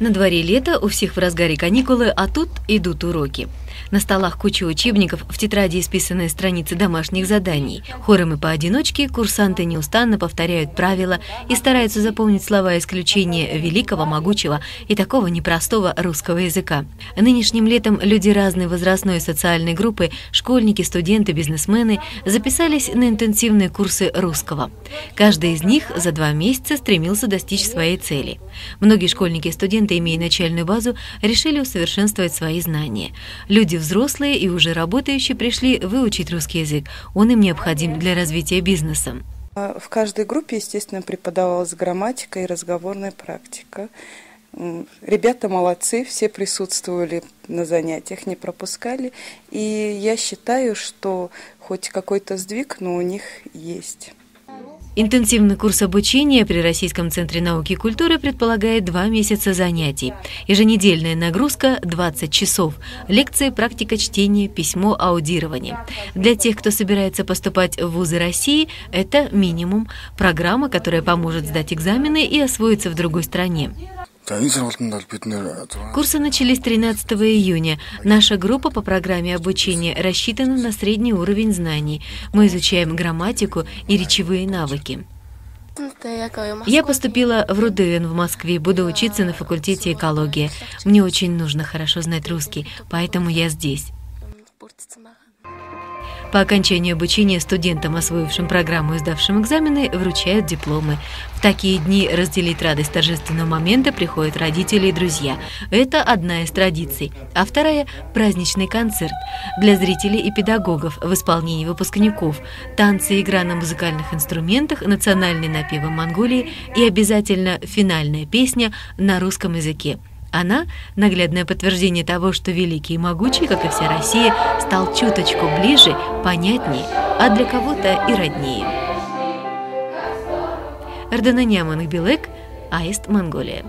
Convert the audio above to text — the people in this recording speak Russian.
На дворе лето, у всех в разгаре каникулы, а тут идут уроки. На столах куча учебников, в тетради исписанные страницы домашних заданий. Хором и поодиночке курсанты неустанно повторяют правила и стараются запомнить слова исключения великого, могучего и такого непростого русского языка. Нынешним летом люди разной возрастной и социальной группы, школьники, студенты, бизнесмены, записались на интенсивные курсы русского. Каждый из них за два месяца стремился достичь своей цели. Многие школьники и студенты, имея начальную базу, решили усовершенствовать свои знания. Люди взрослые и уже работающие пришли выучить русский язык. Он им необходим для развития бизнеса. В каждой группе, естественно, преподавалась грамматика и разговорная практика. Ребята молодцы, все присутствовали на занятиях, не пропускали. И я считаю, что хоть какой-то сдвиг, но у них есть. Интенсивный курс обучения при Российском центре науки и культуры предполагает два месяца занятий. Еженедельная нагрузка – 20 часов. Лекции, практика чтения, письмо, аудирование. Для тех, кто собирается поступать в вузы России, это минимум. Программа, которая поможет сдать экзамены и освоиться в другой стране. Курсы начались 13 июня. Наша группа по программе обучения рассчитана на средний уровень знаний. Мы изучаем грамматику и речевые навыки. Я поступила в РУДН в Москве, буду учиться на факультете экологии. Мне очень нужно хорошо знать русский, поэтому я здесь. По окончанию обучения студентам, освоившим программу и сдавшим экзамены, вручают дипломы. В такие дни разделить радость торжественного момента приходят родители и друзья. Это одна из традиций. А вторая – праздничный концерт. Для зрителей и педагогов в исполнении выпускников танцы и игра на музыкальных инструментах, национальные напевы Монголии и обязательно финальная песня на русском языке. Она – наглядное подтверждение того, что великий и могучий, как и вся Россия, стал чуточку ближе, понятнее, а для кого-то и роднее. Эрденаньяман Билек, Аист, Монголия.